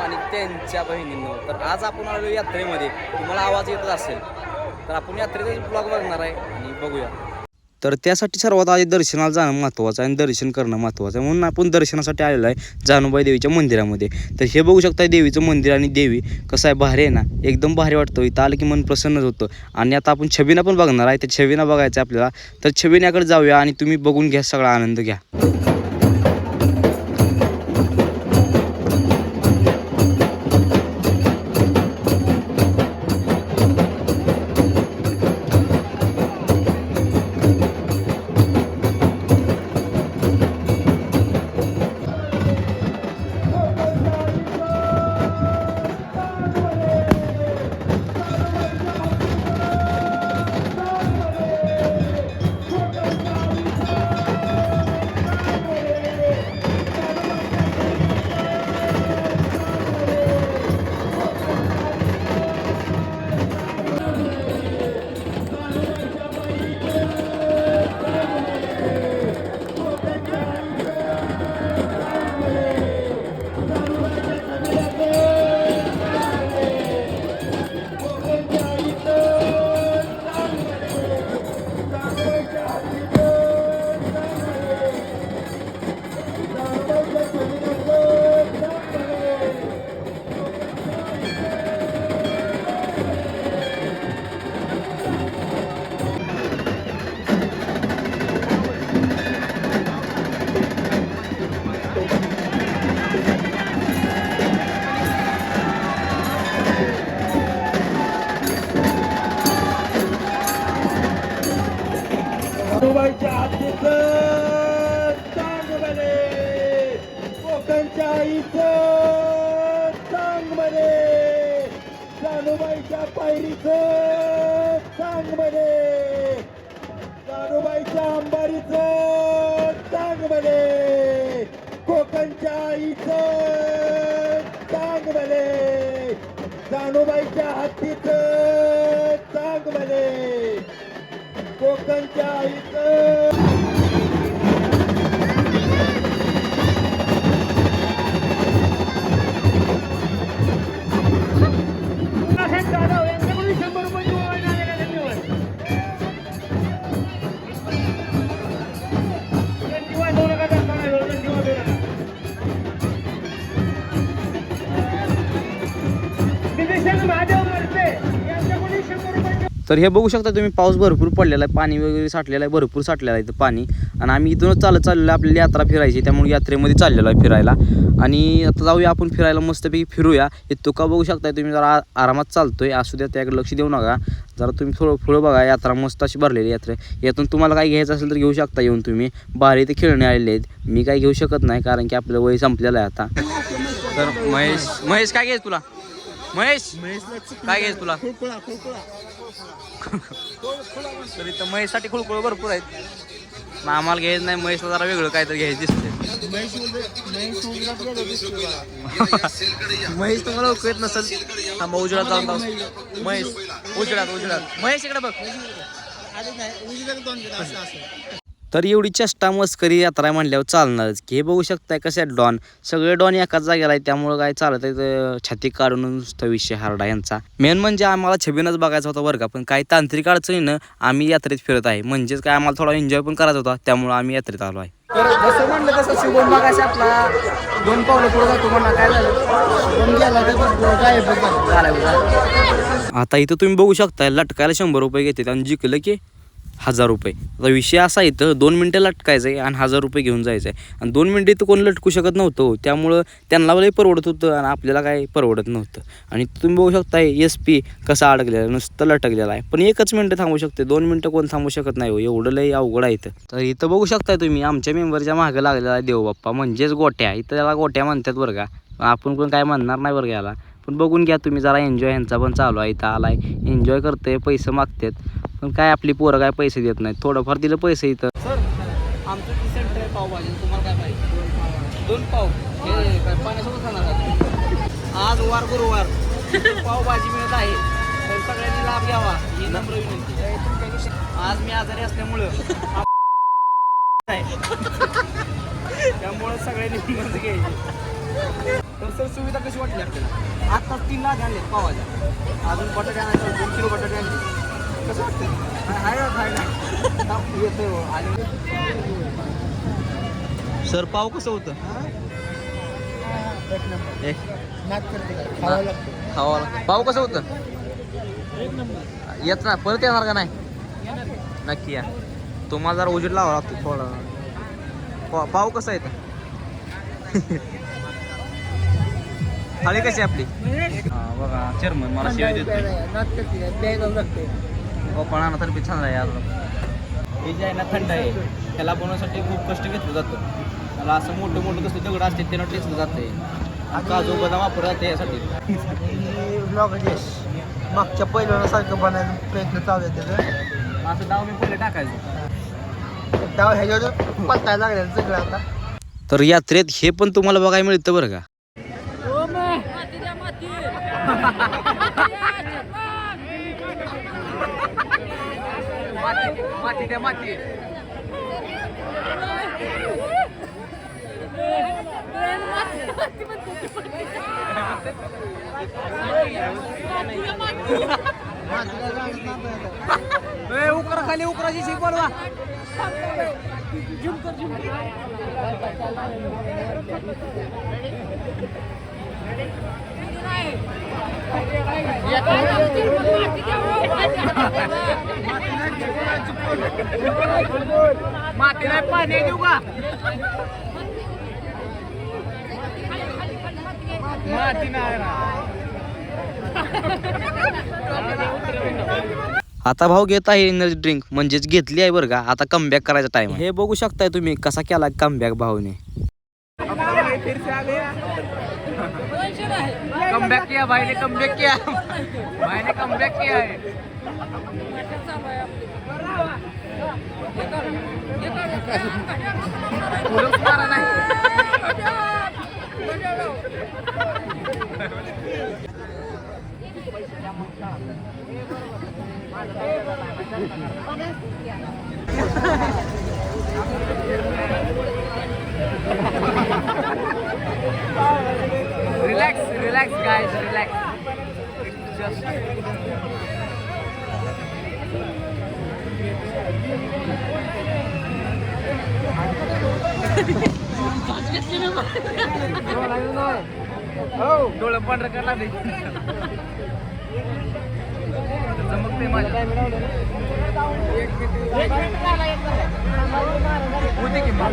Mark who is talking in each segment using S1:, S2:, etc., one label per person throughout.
S1: आणि त्यांच्या बहिणींनो. तर आज आपण आलो यात्रेमध्ये. तुम्हाला आवाज येतच असेल. तर आपण यात्रेचा ब्लॉग बघणार आहे आणि बघूया. तर त्यासाठी सर्वात आधी दर्शनाला जाणं महत्त्वाचं आहे आणि दर्शन करणं महत्त्वाचं आहे. म्हणून आपण दर्शनासाठी आलेलो आहे जानूबाई देवीच्या मंदिरामध्ये. तर हे बघू शकता देवीचं मंदिर आणि देवी कसं आहे? भारी आहे ना? एकदम भारी वाटतं. इथं आलं की मन प्रसन्नच होतं. आणि आता आपण छबीना पण बघणार आहे. त्या छबीना बघायचं आहे आपल्याला. तर छबिन्याकडे जाऊया आणि तुम्ही बघून घ्या. सगळा आनंद घ्या.
S2: जानुबाईच्या पायरीचं चांगले जानूबाईच्या अंबारीचं चांगले कोकणच्या आईचं चांगले जानूबाईच्या हत्तीचं चांगले कोकणच्या आईचं
S1: तर हे बघू शकता तुम्ही पाऊस भरपूर पडलेला आहे पाणी वगैरे साठलेलं आहे भरपूर साठलेलं आहे इथं पाणी. आणि आम्ही इथूनच चालत चाललेलो आहे आपल्याला यात्रा फिरायची त्यामुळे यात्रेमध्ये चाललेलो आहे फिरायला. आणि आता जाऊया आपण फिरायला मस्तपैकी फिरूया. हे तुका बघू शकता तुम्ही जरा आरामात चालतोय. असू द्या त्याकडे लक्ष देऊ नका. जरा तुम्ही थोडं पुढं बघा यात्रा मस्त अशी भरलेली यात्रा. यातून तुम्हाला काही घ्यायचं असेल तर घेऊ शकता येऊन तुम्ही. बाहेर इथे खेळणे आलेले आहेत. मी काही घेऊ शकत नाही कारण की आपलं वय संपलेलं आहे आता. तर महेश महेश काय घ्यायचं तुला? महेश काय घ्यायचं तुला? तर इथं म्हैससाठी खुळखुळ भरपूर आहेत. मग आम्हाला घ्यायचं नाही म्हैसला जरा वेगळं काहीतरी घ्यायचं दिसते म्हैस तुम्हाला ओळखू येत नसेल थांबा उजळात जाऊन जाऊ म्हैस उजळात उजळात म्हैस इकडे बघ. तर एवढी चेष्टा मस्करी यात्रा म्हणल्यावर चालणारच. की हे बघू शकताय कसे डॉन. सगळे डॉन एकाच जागेला आहे त्यामुळं काय चालत आहे छाती काढून नुसतं विषय हारडा यांचा. मेन म्हणजे आम्हाला छबीनच बघायचा होता बरं का पण काही तांत्रिक अडचणीनं आम्ही यात्रेत फिरत आहे. म्हणजेच काय आम्हाला थोडा एन्जॉय पण करायचा होता त्यामुळं आम्ही यात्रेत आलो आहे.
S3: तर जसं म्हणलं तसं शुभम मागाशी आपला. दोन पावलं पुढे जातो म्हणला काय झालं? शुभम गेला तर गायबच झाला झाला
S1: आता इथं तुम्ही बघू शकता लटकायला शंभर रुपये घेते आणि जिंकलं की हजार रुपये. आता विषय असा इथं दोन मिनटं लटकायचं आहे आणि हजार रुपये घेऊन जायचं आहे आणि दोन मिनटं इथं कोण लटकू शकत नव्हतं हो. त्यामुळं त्यांना लई परवडत होतं आणि आपल्याला काय परवडत नव्हतं. आणि तुम्ही बघू शकता एस पी कसा अडकलेला आहे, नुसतं लटकलेला आहे. पण एकच मिनटं थांबू शकते दोन मिनटं कोण थांबू शकत नाही हो. एवढं लई अवघड आहे इथं. तर इथं बघू शकताय तुम्ही आमच्या मेंबरच्या मागं लागलेला आहे देवबाप्पा म्हणजेच गोट्या. इथं त्याला गोट्या म्हणतात बरं का. आपण कोण काय म्हणणार नाही बरं का याला. पण बघून घ्या तुम्ही जरा एन्जॉय ह्यांचा पण चालू आहे. इथं आलाय एन्जॉय करते पैसे मागतात. पण काय आपली पोरं काय पैसे देत नाहीत. थोडंफार दिलं पैसे इथं.
S3: सर आमचं ती सेंटर आहे पावभाजी. तुम्हाला काय पाहिजे? दोन पाव. हे काय पाण्यासोबत खाणार का? आज वार गुरुवार. पावभाजी मिळत आहे. तर सगळ्यांनी लाभ घ्यावा. ही नम्र विनंती आज मी आजारी असल्यामुळं
S1: त्यामुळं सगळ्यांनी मत घ्यायची. तर सर सुविधा कशी वाटली आपल्याला? आत्ताच तीन लाख आणले पावाच्या अजून बटाटे आणायचं दोन किलो बटाटे आणले कसं वाटतं हो. सर पाव कसं होतं? एक खावा लागतं. पाव कसं होतं? येत ना परत येणार का नाही? नक्की या. तुम्हाला जरा उजेड लावा लागतो थोडा. पा- पाव कसा येतं? थाळी कशी आहे आपली? हा, बघा चेअरमन मला शिवाय देतोय पण आणा तर बी छान आहे यार हे जे आहे ना थंड आहे त्याला बनवण्यासाठी खूप कष्ट घेतलं जातं त्याला असं मोठं मोठं कसं दगड असते त्यानं टेचलं जाते काजू बदाम वापरला जाते यासाठी.
S2: मागच्या पहिल्यासारखं बनायचा प्रयत्न चालू आहे त्याचं.
S1: असं डाव मी पहिले टाकायचं.
S2: डाव ह्याच्यावर पलटायला लागले सगळं आता.
S4: तर यात्रेत हे पण तुम्हाला बघायला मिळतं बरं का?
S1: माती द्या माती. उकरा खाली उकराची शिक बोलवा माती नाही पाणी देऊ का माती नाही
S4: आता भाऊ घेत आहे एनर्जी ड्रिंक म्हणजेच घेतली आहे बरं का. आता कमबॅक करायचा टाइम हे बघू शकताय तुम्ही कसा केला कमबॅक भाऊने.
S1: कम बैक किया भाई ने कम बैक किया भाई ने कम बैक किया है पुरुष रिलॅक्स जस्ट डोळं पांढरं करला नाही चमकते माझ्या. होते की मग?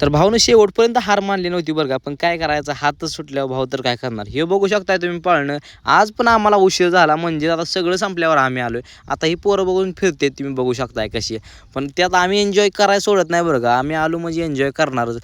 S4: तर भाऊनं शेवटपर्यंत हार मानली नव्हती बरं का. पण काय करायचं? हातच सुटल्यावर भाऊ तर काय करणार? हे बघू शकताय तुम्ही पाळणं. आज पण आम्हाला उशीर झाला. म्हणजे आता सगळं संपल्यावर आम्ही आलोय. आता ही पोरं बघून फिरते तुम्ही बघू शकताय कशी आहे. पण त्यात आम्ही एन्जॉय करायला सोडत नाही बरं का. आम्ही आलो म्हणजे एन्जॉय करणारच.